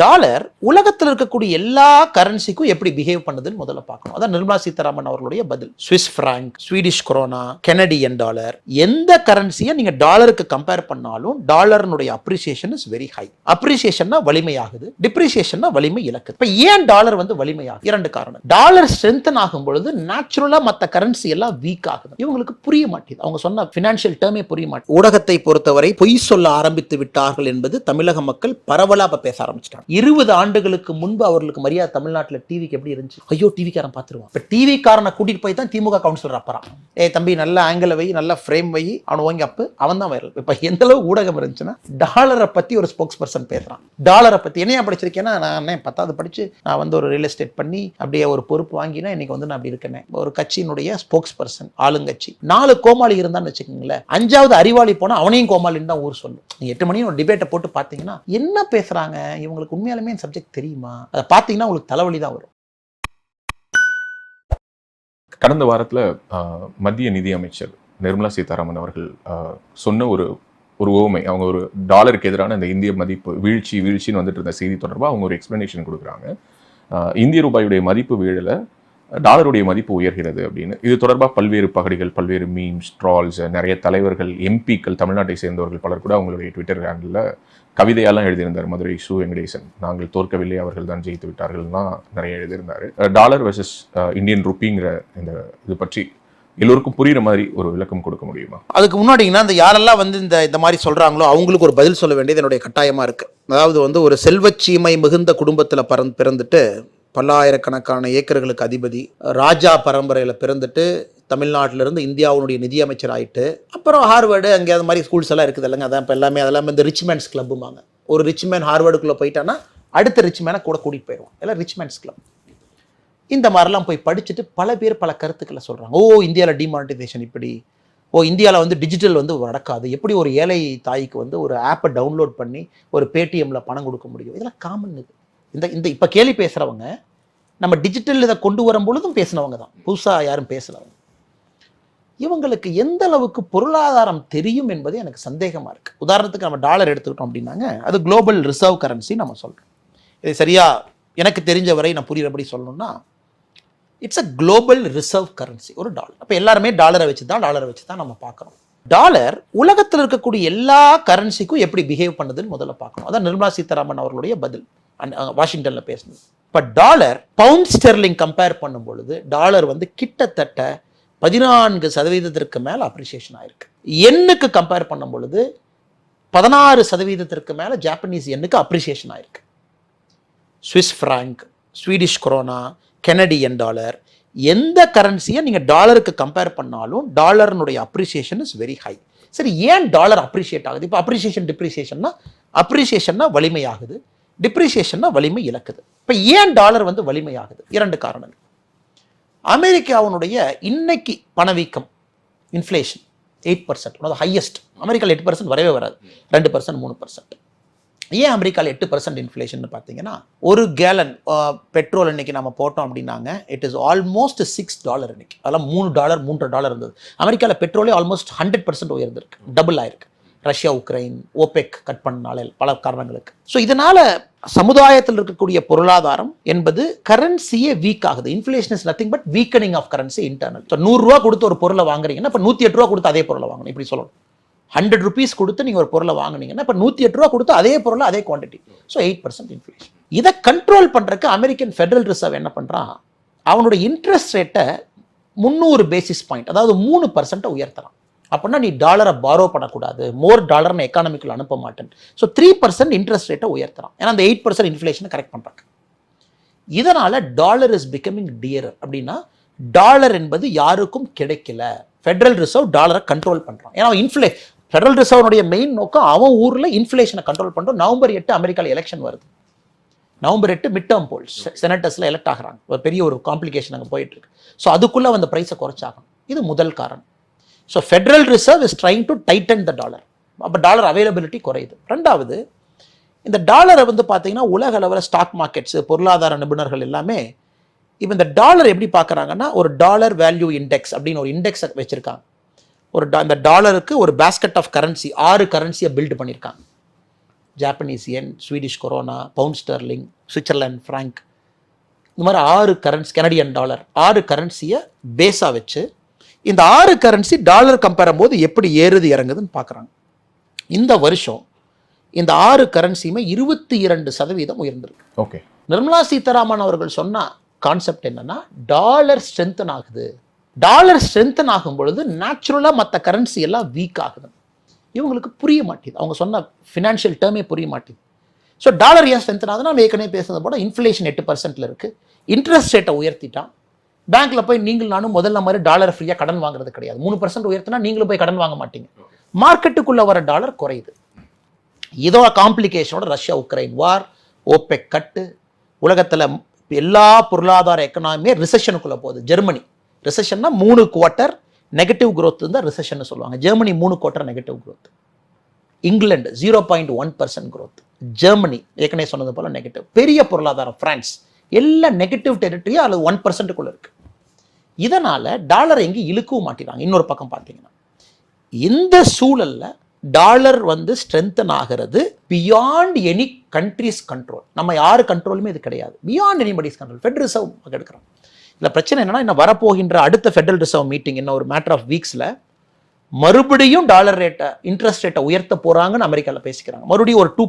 Dollar உலகத்தில் இருக்கக்கூடிய எல்லா கரன்சிக்கும் எப்படி பிஹேவ் பண்ணுதுன்னு முதல்ல பார்க்கணும். அதான் நிர்மலா சீதாராமன் அவர்களுடைய பதில். Swiss franc Swedish krona Canadian dollar எந்த கரன்சியை நீங்க டாலருக்கு கம்பேர் பண்ணாலும் டாலர்னுடைய அப்ரிசியேஷன் இஸ் வெரி ஹை அப்ரிசியேஷன்னா வலிமையாகுது டிப்ரிசியேஷன்னா வலிமை இலக்கு இப்ப ஏன் டாலர் வந்து வலிமையாகுது? இரண்டு காரணம். டாலர் ஸ்ட்ரென்தன் ஆகும் பொழுது நேச்சுரலா மற்ற கரன்சி எல்லாம் வீக் ஆகுது. இவங்களுக்கு புரிய மாட்டேது அவங்க சொன்ன பினான்சியல் டேர்மே புரிய மாட்டேது ஊடகத்தை பொறுத்தவரை பொய் சொல்ல ஆரம்பித்து விட்டார்கள் என்பது தமிழக மக்கள் பரவலாக பேச ஆரம்பிச்சிட்டாங்க. இருபது ஆண்டுகளுக்கு முன்பு அவர்களுக்கு மரியாதை தமிழ்நாட்டில் டிவிக்கு எப்படி இருந்துச்சு? ஐயோ டிவிக்காரன் பார்த்துருவான். இப்போ டிவிக்காரனை கூட்டிகிட்டு கூட்டிட்டு போய் தான் திமுக கவுன்சிலர் அப்பறான் ஏ தம்பி நல்ல ஆங்கிள் வை நல்ல ஃப்ரேம் வை அவன் ஓங்கி அப்பு. அவன் தான் வைரல் இப்போ எந்த அளவு ஊடகம் இருந்துச்சுன்னா டாலரை பத்தி ஒரு ஸ்போக்ஸ் பர்சன் பேசுறான். டாலரை பத்தி. என்னையா படிச்சிருக்கேன்னா நான் என்ன பத்தாவது படிச்சு நான் வந்து ஒரு ரியல் எஸ்டேட் பண்ணி அப்படியே ஒரு பொறுப்பு வாங்கினா இன்னைக்கு வந்து நான் அப்படி இருக்கேன். ஒரு கட்சியினுடைய ஸ்போக்ஸ் பர்சன் ஆளுங்கட்சி. நாலு கோமாளி இருந்தான்னு வச்சுக்கோங்களேன். அஞ்சாவது அறிவாளி போனா அவனையும் கோமாளின்னு தான் ஊர் சொல்லும். எட்டு மணி ஒரு டிபேட்டை போட்டு பார்த்தீங்கன்னா என்ன பேசுறாங்க இவங்களுக்கு உண்மையாலுமே சப்ஜெக்ட் தெரியுமா? அதை பார்த்தீங்கன்னா உங்களுக்கு தலைவலி தான் வரும். கடந்த வாரத்தில் மத்திய நிதி அமைச்சர் நிர்மலா சீதாராமன் அவர்கள் சொன்ன ஒரு ஒரு ஓமை அவங்க ஒரு டாலருக்கு எதிரான இந்த இந்திய மதிப்பு வீழ்ச்சி வீழ்ச்சின்னு வந்துட்டு இருந்த செய்தி தொடர்பாக அவங்க ஒரு எக்ஸ்பிளனேஷன் கொடுக்குறாங்க. இந்திய ரூபாயுடைய மதிப்பு வீழல டாலருடைய மதிப்பு உயர்கிறது அப்படின்னு. இது தொடர்பாக பல்வேறு பகடிகள் பல்வேறு மீம்ஸ் ட்ரால்ஸ் நிறைய தலைவர்கள் எம்பிக்கள் தமிழ்நாட்டை சேர்ந்தவர்கள் பலர் கூட அவங்களுடைய ட்விட்டர் ஹேண்டில் கவிதையெல்லாம் எழுதியிருந்தார் மதுரை சு வெங்கடேசன். நாங்கள் தோற்கவில்லை அவர்கள் தான் ஜெயித்து விட்டார்கள்லாம் நிறைய எழுதியிருந்தார். டாலர் வெர்சஸ் இந்தியன் ருப்பிங்கிற இந்த இது பற்றி எல்லோருக்கும் புரியுற மாதிரி ஒரு விளக்கம் கொடுக்க முடியுமா? அதுக்கு முன்னாடிங்கன்னா இந்த யாரெல்லாம் வந்து இந்த இந்த மாதிரி சொல்கிறாங்களோ அவங்களுக்கு ஒரு பதில் சொல்ல வேண்டியது என்னுடைய கட்டாயமாக இருக்குது அதாவது வந்து ஒரு செல்வச்சீமை மிகுந்த குடும்பத்தில் பறந்து பிறந்துட்டு பல்லாயிரக்கணக்கான ஏக்கர்களுக்கு அதிபதி ராஜா பரம்பரையில் பிறந்துட்டு தமிழ்நாட்டிலிருந்து இந்தியாவுடைய நிதியமைச்சர் ஆகிட்டு அப்புறம் ஹார்வர்டு அங்கே அது மாதிரி ஸ்கூல்ஸ் எல்லாம் இருக்குது இல்லைங்க. அதான் இப்போ எல்லாமே அதெல்லாம் இந்த ரிச்மேன்ஸ் கிளப்புமாங்க ஒரு ரிச் மேன் ஹார்வர்டுக்குள்ளே போயிட்டான்னா அடுத்த ரிச்மேனை கூட கூட்டிகிட்டு போயிடுவோம் எல்லாம் ரிச்மேன்ஸ் கிளப் இந்த மாதிரிலாம் போய் படிச்சுட்டு பல பேர் பல கருத்துக்களை சொல்கிறாங்க ஓ இந்தியாவில் டிமானிட்டைசேஷன் இப்படி. ஓ இந்தியாவில் வந்து டிஜிட்டல் வந்து நடக்காது. எப்படி ஒரு ஏழை தாய்க்கு வந்து ஒரு ஆப்பை டவுன்லோட் பண்ணி ஒரு பேடிஎம்மில் பணம் கொடுக்க முடியும்? இதெல்லாம் காமன் இது. இந்த இந்த இப்போ கேள்வி பேசுகிறவங்க நம்ம டிஜிட்டல் இதை கொண்டு வரும் பொழுதும் பேசினவங்க தான். புதுசாக யாரும் பேசலவங்க இவங்களுக்கு எந்த அளவுக்கு பொருளாதாரம் தெரியும் என்பது எனக்கு சந்தேகமாக இருக்குது உதாரணத்துக்கு நம்ம டாலர் எடுத்துக்கிட்டோம் அப்படின்னாங்க அது குளோபல் ரிசர்வ் கரன்சி நம்ம சொல்கிறோம் இது சரியாக எனக்கு தெரிஞ்ச வரை நான் புரிகிறபடி சொல்லணும்னா it's a global reserve currency ஒரு டாலர் அப்போ எல்லாருமே டாலரை வச்சு தான் டாலரை வச்சு தான் நம்ம பார்க்குறோம். டாலர் உலகத்தில் இருக்கக்கூடிய எல்லா கரன்சிக்கும் எப்படி பிஹேவ் பண்ணுதுன்னு முதல்ல பார்க்கணும். அதான் நிர்மலா சீதாராமன் அவர்களுடைய பதில். அண்ட் வாஷிங்டனில் பேசணும் இப்போ டாலர் பவுண்ட் ஸ்டெர்லிங் கம்பேர் பண்ணும் பொழுது டாலர் வந்து கிட்டத்தட்ட பதினான்கு சதவீதத்திற்கு மேலே அப்ரிசியேஷன் ஆயிருக்கு. எண்ணுக்கு கம்பேர் பண்ணும் பொழுது பதினாறு சதவீதத்திற்கு மேலே ஜாப்பனீஸ் எண்ணுக்கு அப்ரிசியேஷன் ஆயிருக்கு. Swiss franc Swedish krona Canadian dollar எந்த கரன்சியை நீங்கள் டாலருக்கு கம்பேர் பண்ணாலும் டாலர்னுடைய அப்ரிசியேஷன் இஸ் வெரி ஹை சரி ஏன் டாலர் அப்ரிஷியேட் ஆகுது? இப்போ அப்ரிசியேஷன் டிப்ரிசியேஷன்னா அப்ரிசியேஷன்னா வலிமையாகுது. டிப்ரிசியேஷன்னா வலிமை இழக்குது. இப்போ ஏன் டாலர் வந்து வலிமையாகுது? இரண்டு காரணங்கள். அமெரிக்காவுடைய இன்னைக்கு பணவீக்கம் இன்ஃப்ளேஷன் எயிட் பர்சன்ட் ஹையஸ்ட் அமெரிக்காவில் எட்டு பர்சன்ட் வரவே வராது. ரெண்டு பர்சன்ட் மூணு பர்சன்ட் ஏன் அமெரிக்காவில் எட்டு பர்சன்ட் இன்ஃப்ளேஷன் பார்த்தீங்கன்னா ஒரு கேலன் பெட்ரோல் இன்னைக்கு நம்ம போட்டோம் அப்படின்னாங்க it is almost six dollar இன்னைக்கு அதெல்லாம் மூணு டாலர் மூன்று டாலர் இருந்தது. அமெரிக்காவில் பெட்ரோலே ஆல்மோஸ்ட் ஹண்ட்ரட் பர்சன்ட் உயர்ந்திருக்கு. டபுள் ஆயிருக்கு. ரஷ்யா உக்ரைன் ஓபெக் கட் பண்ணனால பல காரணங்களுக்கு. ஸோ இதனால சமுதாயத்தில் இருக்கக்கூடிய பொருளாதாரம் என்பது கரன்சியே வீக் ஆகுது. Inflation is nothing but weakening of currency internal so நூறுரூவா கொடுத்து ஒரு பொருளை வாங்குறீங்கன்னா இப்போ நூற்றி எட்டு ரூபா கொடுத்து அதே பொருளை வாங்கணும். இப்படி சொல்லணும். ஹண்ட்ரட் ருபீஸ் கொடுத்து நீங்கள் ஒரு பொருளை வாங்குனீங்கன்னா இப்போ நூற்றி எட்டு ரூபா கொடுத்து அதே பொருளை அதே quantity so eight percent inflation இதை கண்ட்ரோல் பண்ணுறதுக்கு அமெரிக்கன் ஃபெடரல் ரிசர்வ் என்ன பண்ணுறான் அவனோட இன்ட்ரெஸ்ட் ரேட்டை முந்நூறு பேசிஸ் பாயிண்ட் அதாவது மூணு பர்சன்ட்டை உயர்த்தலாம். அப்படின்னா நீ டாலரை பாரோ பண்ணக்கூடாது. மோர் டாலர் நான் எக்கானமிக்குள்ள அனுப்ப மாட்டேன். ஸோ த்ரீ பர்சன்ட் இன்ட்ரெஸ்ட் ரேட்டை உயர்த்தலாம். ஏன்னா அந்த எயிட் பர்சன்ட் இன்ஃப்ளேஷனை கரெக்ட் பண்ணுறாங்க இதனால டாலர் இஸ் பிகமிங் டியரர் அப்படின்னா டாலர் என்பது யாருக்கும் கிடைக்கல. ஃபெடரல் ரிசர்வ் டாலரை கண்ட்ரோல் பண்ணுறான் ஏன்னா இன்ஃப்ளே ஃபெடரல் ரிசர்வனுடைய மெயின் நோக்கம் அவன் ஊரில் இன்ஃப்ளேஷனை கண்ட்ரோல் பண்ணுறோம் நவம்பர் எட்டு அமெரிக்காவில் எலெக்ஷன் வருது. நவம்பர் எட்டு மிட் டேர்ம் போல்ஸ் செனட்டர்ஸில் எலெக்ட் ஆகுறாங்க. ஒரு பெரிய ஒரு காம்ப்ளிகேஷன் அங்கே போயிட்டு இருக்கு. ஸோ அதுக்குள்ளே அந்த ப்ரைஸை குறைச்சாகணும். இது முதல் காரணம். So Federal Reserve is trying to tighten the dollar அப்போ டாலர் அவைலபிலிட்டி குறையுது. ரெண்டாவது இந்த டாலரை வந்து பார்த்தீங்கன்னா உலக அளவில் ஸ்டாக் மார்க்கெட்ஸு பொருளாதார நிபுணர்கள் எல்லாமே இப்போ இந்த டாலர் எப்படி பார்க்குறாங்கன்னா ஒரு டாலர் வேல்யூ இண்டெக்ஸ் அப்படின்னு ஒரு இண்டெக்ஸை வச்சுருக்காங்க. ஒரு டா- இந்த டாலருக்கு ஒரு பேஸ்கெட் ஆஃப் கரன்சி ஆறு கரன்சியை பில்ட் பண்ணியிருக்காங்க Japanese yen Swedish krona pound sterling Switzerland franc இந்த மாதிரி ஆறு கரன்ஸ் கனடியன் டாலர் ஆறு கரன்சியை பேஸாக வச்சு இந்த ஆறு கரன்சி டாலர் கம்பேரும் போது எப்படி ஏறுது இறங்குதுன்னு பார்க்குறாங்க. இந்த வருஷம் இந்த ஆறு கரன்சியுமே இருபத்தி இரண்டு சதவீதம் உயர்ந்திருக்கு. ஓகே. நிர்மலா சீதாராமன் அவர்கள் சொன்ன கான்செப்ட் என்னன்னா டாலர் ஸ்ட்ரென்தன் ஆகுது. டாலர் ஸ்ட்ரென்தன் ஆகும் பொழுது நேச்சுரலாக மற்ற கரன்சி எல்லாம் வீக் ஆகுது. இவங்களுக்கு புரிய மாட்டேது. அவங்க சொன்ன ஃபினான்ஷியல் டேர்மே புரிய மாட்டேது. ஸோ டாலர் ஏன் ஸ்ட்ரென்தன் ஆகுதுன்னா நம்ம ஏற்கனவே பேசுனது போல இன்ஃப்ளேஷன் எட்டு பர்சன்ட்ல இருக்கு. இன்ட்ரெஸ்ட் ரேட்டை உயர்த்திட்டான். பேங்க்ல போய் நீங்கள் நானும் முதல்ல மாதிரி டாலர் ஃப்ரீயாக கடன் வாங்குறது கிடையாது. மூணு பர்சன்ட் உயர்த்தினா நீங்களும் போய் கடன் வாங்க மாட்டீங்க. மார்க்கெட்டுக்குள்ள வர டாலர் குறையுது. இதோ காம்ப்ளிகேஷனோட ரஷ்யா உக்ரைன் வார் ஓபெக் கட்டு உலகத்தில் எல்லா பொருளாதார எக்கனாமியே ரிசெஷனுக்குள்ளே போகுது. ஜெர்மனி ரிசெஷன்னா மூணு குவார்ட்டர் நெகட்டிவ் குரோத் தான் ரிசெஷன் சொல்லுவாங்க. ஜெர்மனி மூணு quarter negative growth England zero point one percent growth Germany ஏற்கனவே சொன்னது போல நெகட்டிவ் பெரிய பொருளாதாரம் பிரான்ஸ் எல்லா நெகட்டிவ் டெரிட்டரியும் அல்லது ஒன் பர்சன்ட்டுக்குள்ள இருக்குது இதனால் டாலரை எங்கேயும் இழுக்கவும் மாட்டிறாங்க இன்னொரு பக்கம் பார்த்தீங்கன்னா இந்த சூழலில் டாலர் வந்து ஸ்ட்ரென்தன் ஆகிறது பியாண்ட் எனி கண்ட்ரிஸ் கண்ட்ரோல் நம்ம யார் கண்ட்ரோலுமே இது கிடையாது. Beyond anybody's control Fed Reserve எடுக்கிறோம். இதில் பிரச்சனை என்னன்னா இன்னும் வரப்போகின்ற அடுத்த ஃபெடரல் ரிசர்வ் மீட்டிங் இன்னும் ஒரு மேட்டர் ஆஃப் வீக்ஸில் மறுபடியும் டாலர் ரேட்டை இன்ட்ரெஸ்ட் ரேட்டை உயர்த்த போகிறாங்கன்னு அமெரிக்காவில் பேசிக்கிறாங்க. மறுபடியும் ஒரு டூ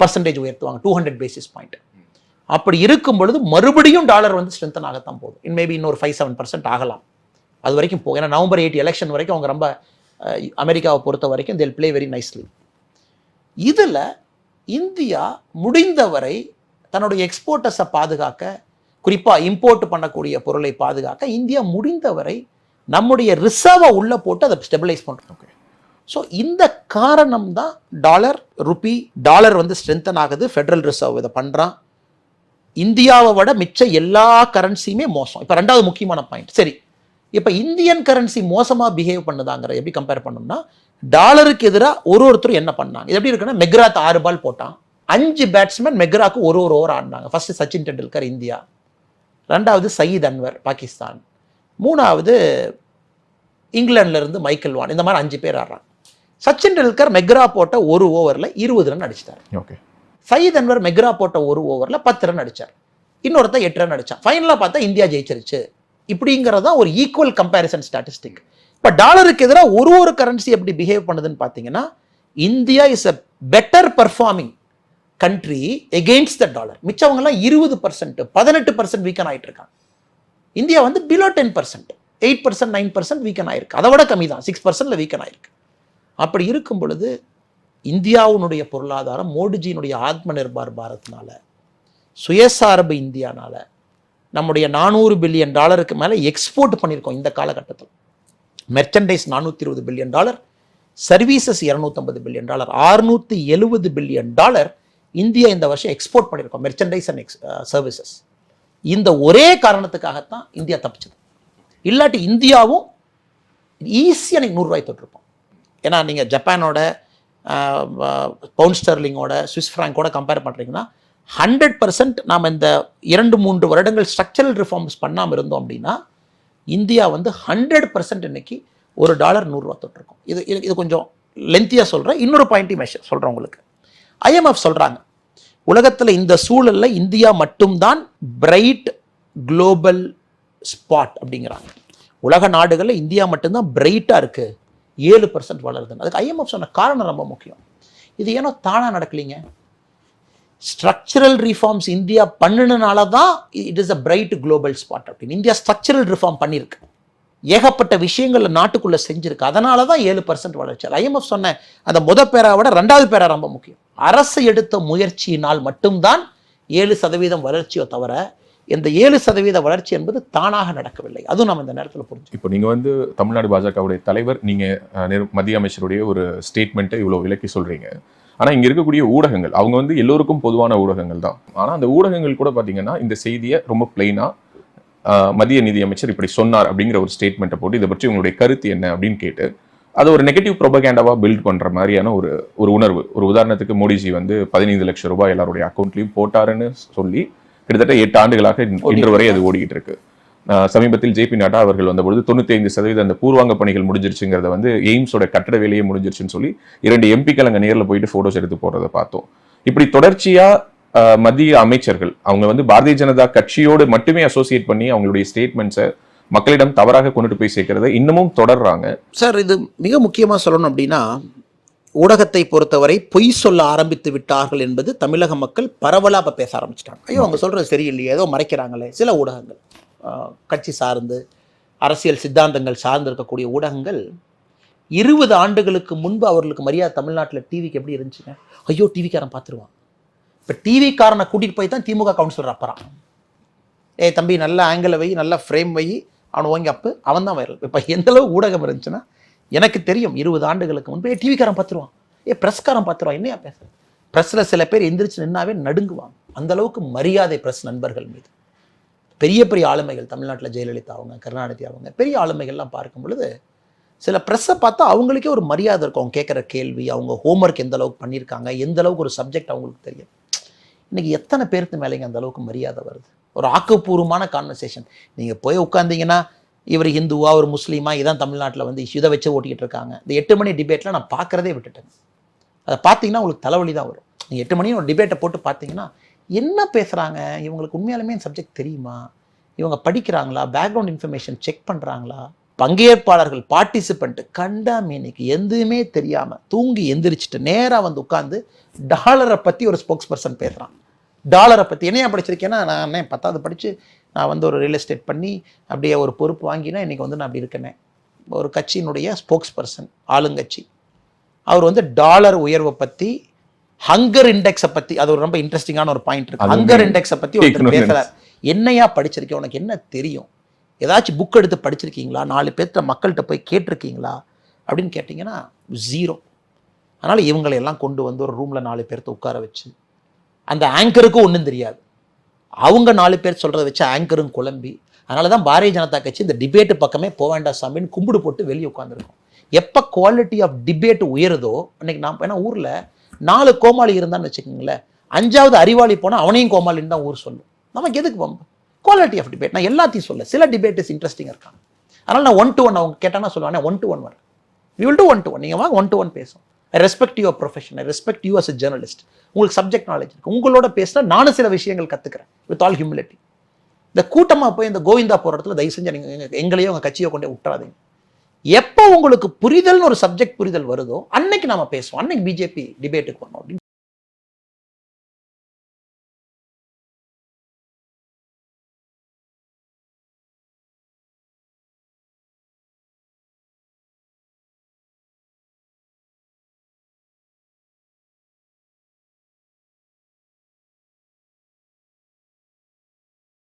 பர்சன்டேஜ் உயர்த்துவாங்க. டூ ஹண்ட்ரட் பேசிஸ் பாயிண்ட் அப்படி இருக்கும் பொழுது மறுபடியும் டாலர் வந்து ஸ்ட்ரென்தன் ஆகத்தான் போகுது. இன் மேபி இன்னொரு ஃபைவ் செவன் பர்சன்ட் ஆகலாம். அது வரைக்கும் போகும். ஏன்னா நவம்பர் எயிட் எலெக்ஷன் வரைக்கும் அவங்க ரொம்ப அமெரிக்காவை பொறுத்த வரைக்கும் தேல் ப்ளே வெரி நைஸ்லி இதில் இந்தியா முடிந்தவரை தன்னுடைய எக்ஸ்போர்ட்டர்ஸை பாதுகாக்க குறிப்பாக இம்போர்ட் பண்ணக்கூடிய பொருளை பாதுகாக்க இந்தியா முடிந்தவரை நம்முடைய ரிசர்வை உள்ள போட்டு அதை ஸ்டெபிலைஸ் பண்ணுறோம் ஸோ இந்த காரணம் தான் டாலர் ருபி டாலர் வந்து ஸ்ட்ரென்தன் ஆகுது. ஃபெடரல் ரிசர்வ் இதை பண்ணுறான் இந்தியாவை விட மிச்ச எல்லா கரன்சியுமே மோசம். இப்போ ரெண்டாவது முக்கியமான பாயிண்ட் சரி. இப்போ இந்தியன் கரன்சி மோசமாக பிஹேவ் பண்ணுதாங்கிற எப்படி கம்பேர் பண்ணோம்னா டாலருக்கு எதிராக ஒரு ஒருத்தரும் என்ன பண்ணாங்க? இது எப்படி இருக்குன்னா மெக்ராத் ஆறு பால் போட்டான். அஞ்சு பேட்ஸ்மேன் மெக்ராக்கு ஒரு ஒரு ஓவர் ஆடினாங்க. First Sachin Tendulkar India. ரெண்டாவது சயீத் அன்வர் பாகிஸ்தான். மூணாவது இங்கிலாந்துல இருந்து மைக்கேல் வான். இந்த மாதிரி அஞ்சு பேர் ஆடுறாங்க. சச்சின் டெண்டுல்கர் மெக்ரா போட்ட ஒரு ஓவரில் இருபது ரன் அடிச்சிட்டார். ஓகே. சயீத் அன்வர் மெக்ரா போட்ட ஒரு ஓவரில் பத்து ரன் அடித்தார் இன்னொருத்தன் எட்டு ரன் அடித்தான் ஃபைனலாக பார்த்தா இந்தியா ஜெயிச்சிருச்சு. இப்படிங்கிறது தான் ஒரு ஈக்குவல் கம்பேரிசன் ஸ்டாட்டிஸ்டிக் இப்போ டாலருக்கு எதிராக ஒரு ஒரு கரன்சி எப்படி பிஹேவ் பண்ணுதுன்னு பார்த்தீங்கன்னா India is a better performing country against the dollar மிச்சவங்கெல்லாம் இருபது பர்சன்ட் பதினெட்டு பர்சன்ட் வீக்கன் ஆகிட்டு இருக்காங்க இந்தியா வந்து below ten percent eight percent nine percent weaken ஆயிருக்கு. அதை விட கம்மி தான் சிக்ஸ் பர்சன்ட்ல வீக்கன் ஆயிருக்கு. அப்படி இருக்கும் பொழுது இந்தியாவுடைய பொருளாதாரம் மோடிஜியினுடைய ஆத்ம நிர்பார் பாரத்னால சுயசார்பு இந்தியானால நம்முடைய நானூறு பில்லியன் டாலருக்கு மேலே எக்ஸ்போர்ட் பண்ணியிருக்கோம் இந்த காலகட்டத்தில். மெர்ச்சன்டைஸ் நானூற்றி இருபது பில்லியன் டாலர் சர்வீசஸ் இரநூத்தம்பது பில்லியன் டாலர் ஆறுநூற்றி எழுபது பில்லியன் டாலர் இந்தியா இந்த வருஷம் எக்ஸ்போர்ட் பண்ணியிருக்கோம் மெர்ச்சன்டைஸ் அண்ட் எக்ஸ் சர்வீசஸ் இந்த ஒரே காரணத்துக்காகத்தான் இந்தியா தப்பிச்சது. இல்லாட்டி இந்தியாவும் ஈஸியாக நீங்கள் நூறுரூவாய் தொட்டிருப்போம். ஏன்னா நீங்கள் ஜப்பானோட பவுண்ட் ஸ்டர்லிங்கோட சுவிஸ் ஃப்ராங்கோட கம்பேர் பண்ணுறீங்கன்னா ஹண்ட்ரட் பர்சன்ட் நாம் இந்த இரண்டு மூன்று வருடங்கள் ஸ்ட்ரக்சரல் ரிஃபார்ம்ஸ் பண்ணாமல் இருந்தோம் அப்படின்னா இந்தியா வந்து ஹண்ட்ரட் பர்சன்ட் இன்னைக்கு ஒரு டாலர் நூறுரூவா தொட்டிருக்கும். இது இது இது கொஞ்சம் லென்த்தியாக சொல்கிறேன் இன்னொரு பாயிண்ட்டி மெஷர் சொல்கிறேன் உங்களுக்கு. ஐஎம்எஃப் சொல்கிறாங்க உலகத்தில் இந்த சூழலில் இந்தியா மட்டும்தான் பிரைட் குளோபல் ஸ்பாட் அப்படிங்கிறாங்க. உலக நாடுகளில் இந்தியா மட்டும்தான் பிரைட்டாக இருக்குது ஏழு பர்சன்ட் வளருதுன்னு. அதுக்கு ஐஎம்எஃப் சொன்ன காரணம் ரொம்ப முக்கியம். இது ஏனோ தானாக நடக்கலைங்க? ஸ்ட்ரக்சரல் ரிஃபார்ம்ஸ் இந்தியா பண்ணினால தான் it is a bright global spot அப்படின்னு. இந்தியா ஸ்ட்ரக்சரல் ரிஃபார்ம் பண்ணியிருக்கு. ஏகப்பட்ட விஷயங்களில் நாட்டுக்குள்ளே செஞ்சிருக்கு. அதனால தான் ஏழு பர்சன்ட் வளர்ச்சி. ஐஎம்எஃப் சொன்ன அந்த முத பேரா விட ரெண்டாவது பேரா ரொம்ப முக்கியம். அரசு எடுத்த முயற்சியினால் மட்டும்தான் ஏழு சதவீதம் வளர்ச்சியோ தவிர இந்த ஏழு சதவீத வளர்ச்சி என்பது தானாக நடக்கவில்லை. அதுவும் நம்ம இந்த நேரத்தில் புரிஞ்சு இப்போ நீங்கள் வந்து தமிழ்நாடு பாஜகவுடைய தலைவர் நீங்கள் மத்திய அமைச்சருடைய ஒரு ஸ்டேட்மெண்ட்டை இவ்வளோ விளக்கி சொல்கிறீங்க ஆனால் இங்கே இருக்கக்கூடிய ஊடகங்கள் அவங்க வந்து எல்லோருக்கும் பொதுவான ஊடகங்கள் தான். ஆனால் அந்த ஊடகங்கள் கூட பார்த்தீங்கன்னா இந்த செய்தியை ரொம்ப பிளெயினாக மத்திய நிதி அமைச்சர் இப்படி சொன்னார் அப்படிங்கிற ஒரு ஸ்டேட்மெண்ட்டை போட்டு இதை பற்றி உங்களுடைய கருத்து என்ன அப்படின்னு கேட்டு அது ஒரு நெகட்டிவ் ப்ரொபகேண்டாவாக பில்ட் பண்ணுற மாதிரியான ஒரு ஒரு உணர்வு. ஒரு உதாரணத்துக்கு மோடிஜி வந்து பதினைந்து லட்சம் ரூபாய் எல்லாருடைய அக்கௌண்ட்லேயும் போட்டாருன்னு சொல்லி கிட்டத்தட்ட எட்டு ஆண்டுகளாக இன்று வரை அது ஓடிக்கிட்டு இருக்கு சமீபத்தில் ஜேபி நட்டா அவர்கள் வந்தபொழுது தொண்ணூத்தி ஐந்து சதவீதம் அந்த பூர்வாங்க பணிகள் முடிஞ்சிருச்சுங்கிறத வந்து எய்ம்ஸோட கட்டட வேலையே முடிஞ்சிருச்சுன்னு சொல்லி இரண்டு எம்பிக்கள் அங்க நேர்ல போயிட்டு போட்டோஸ் எடுத்து போடுறத பார்த்தோம். இப்படி தொடர்ச்சியா மத்திய அமைச்சர்கள் அவங்க வந்து பாரதிய ஜனதா கட்சியோடு மட்டுமே அசோசியேட் பண்ணி அவங்களுடைய ஸ்டேட்மெண்ட்ஸை மக்களிடம் தவறாக கொண்டுட்டு போய் சேர்க்கறதை இன்னமும் தொடர்றாங்க. சார் இது மிக முக்கியமாக சொல்லணும் அப்படின்னா ஊடகத்தை பொறுத்தவரை பொய் சொல்ல ஆரம்பித்து விட்டார்கள் என்பது தமிழக மக்கள் பரவலாக பேச ஆரம்பிச்சிட்டாங்க. ஐயோ அவங்க சொல்கிறது சரியில்லையே ஏதோ மறைக்கிறாங்களே. சில ஊடகங்கள் கட்சி சார்ந்து அரசியல் சித்தாந்தங்கள் சார்ந்து இருக்கக்கூடிய ஊடகங்கள் இருபது ஆண்டுகளுக்கு முன்பு அவர்களுக்கு மரியாதை தமிழ்நாட்டில் டிவிக்கு எப்படி இருந்துச்சுங்க? ஐயோ டிவிக்காரன் பார்த்துருவான். இப்போ டிவிக்காரனை கூட்டிகிட்டு போய் தான் திமுக கவுன்சிலர் அப்புறான். ஏ தம்பி நல்ல ஆங்கிளை வை நல்ல ஃப்ரேம் வை அவனை ஓங்கி அப்பு. அவன் தான் வைரல் இப்போ எந்தளவு ஊடகம் இருந்துச்சுன்னா எனக்கு தெரியும் இருபது ஆண்டுகளுக்கு முன்பே டிவிக்காரன் பார்த்துருவான். ஏ ப்ரெஸ்காரன் பார்த்துருவான். என்னையா பேசுகிறேன் ப்ரெஸ்ஸில் சில பேர் எந்திரிச்சு நின்னாவே நடுங்குவாங்க. அந்த அளவுக்கு மரியாதை ப்ரெஸ் நண்பர்கள் மீது. பெரிய பெரிய ஆளுமைகள் தமிழ்நாட்டில் ஜெயலலிதா அவங்க கருணாநிதி அவங்க பெரிய ஆளுமைகள்லாம் பார்க்கும் பொழுது சில ப்ரெஸ்ஸை பார்த்தா அவங்களுக்கே ஒரு மரியாதை இருக்கும். அவங்க கேட்குற கேள்வி அவங்க ஹோம்ஒர்க் எந்த அளவுக்கு பண்ணியிருக்காங்க எந்த அளவுக்கு ஒரு சப்ஜெக்ட் அவங்களுக்கு தெரியும். இன்றைக்கி எத்தனை பேருக்கு மேலேங்க அந்த அளவுக்கு மரியாதை வருது? ஒரு ஆக்கப்பூர்வமான கான்வர்சேஷன் நீங்கள் போய் உட்காந்தீங்கன்னா இவர் ஹிந்துவா ஒரு முஸ்லீமா இதான் தமிழ்நாட்டில் வந்து இதை வச்சு ஓட்டிக்கிட்டு இருக்காங்க இந்த எட்டு மணி டிபேட்டில் நான் பார்க்குறதே விட்டுட்டேன். அதை பார்த்தீங்கன்னா உங்களுக்கு தலைவலி தான் வரும். நீங்கள் எட்டு மணி ஒரு டிபேட்டை போட்டு பார்த்தீங்கன்னா என்ன பேசுகிறாங்க இவங்களுக்கு உண்மையாலுமே சப்ஜெக்ட் தெரியுமா? இவங்க படிக்கிறாங்களா? பேக்ரவுண்ட் இன்ஃபர்மேஷன் செக் பண்ணுறாங்களா பங்கேற்பாளர்கள் பார்ட்டிசிபெண்ட்டு கண்டா மீனிக்கு எதுவுமே தெரியாமல் தூங்கி எந்திரிச்சிட்டு நேராக வந்து உட்காந்து டாலரை பற்றி ஒரு ஸ்போக்ஸ் பர்சன் பேசுகிறான் டாலரை பற்றி என்னையா படிச்சிருக்கேன்னா நான் என்ன பத்தாவது படித்து நான் வந்து ஒரு ரியல் எஸ்டேட் பண்ணி அப்படியே ஒரு பொறுப்பு வாங்கினா இன்றைக்கி வந்து நான் அப்படி இருக்கேனே. ஒரு கட்சியினுடைய ஸ்போக்ஸ் பர்சன் ஆளுங்கட்சி. அவர் வந்து டாலர் உயர்வை பற்றி ஹங்கர் இண்டெக்ஸை பற்றி அது ஒரு ரொம்ப இன்ட்ரெஸ்டிங்கான ஒரு பாயிண்ட் இருக்கு. ஹங்கர் இண்டெக்ஸை பற்றி ஒருத்தர் பேசுகிறார் என்னையா படிச்சிருக்கேன் உனக்கு என்ன தெரியும்? ஏதாச்சும் புக் எடுத்து படிச்சிருக்கீங்களா? நாலு பேர்த்த மக்கள்கிட்ட போய் கேட்டிருக்கீங்களா? அப்படின்னு கேட்டிங்கன்னா ஜீரோ அதனால் இவங்களை எல்லாம் கொண்டு வந்து ஒரு ரூமில் நாலு பேர்த்த உட்கார வச்சு அந்த ஆங்கருக்கும் ஒன்றும் தெரியாது. அவங்க நாலு பேர் சொல்கிறத வச்சு ஆங்கரும் குழம்பி அதனால தான் பாரதிய ஜனதா கட்சி இந்த டிபேட்டு பக்கமே போக வேண்டாம் சாமின்னு கும்பிடு போட்டு வெளியே உட்காந்துருக்கோம் எப்போ குவாலிட்டி ஆஃப் டிபேட் உயருதோ அன்னைக்கு நான் ஏன்னா ஊரில் நாலு கோமாளி இருந்தான்னு வச்சுக்கோங்களேன் அஞ்சாவது அறிவாளி போனால் அவனையும் கோமாளின்னு தான் ஊர் சொல்லும். நமக்கு எதுக்கு பம்பு குவாலிட்டி ஆஃப் டிபேட் நான் எல்லாத்தையும் சொல்ல சில டிபேட் இஸ் இன்ட்ரெஸ்டிங்காக இருக்காங்க. அதனால் நான் ஒன் டு ஒன் அவங்க கேட்டாங்கன்னா சொல்லுவாங்க ஒன் டு ஒன் வரேன் we. Will do one to one நீங்கள் வாங்க ஒன் டு ஒன் பேசும் respect your profession I respect you as a journalist உங்களுக்கு சப்ஜெக்ட் நாலேஜ் இருக்கு. உங்களோட பேசினா நானும் சில விஷயங்கள் கற்றுக்கிறேன் வித் ஆல் ஹியூமிலிட்டி இந்த கூட்டமாக போய் இந்த கோவிந்தா போகிற இடத்துல தயவு செஞ்சு நீங்கள் எங்களையோ உங்கள் கட்சியோ கொண்டே விட்டுறாதீங்க. எப்போ உங்களுக்கு புரிதல்னு ஒரு சப்ஜெக்ட் புரிதல் வருதோ அன்னைக்கு நாம பேசுவோம். அன்னைக்கு பிஜேபி டிபேட்டுக்கு போனோம் அப்படின்னு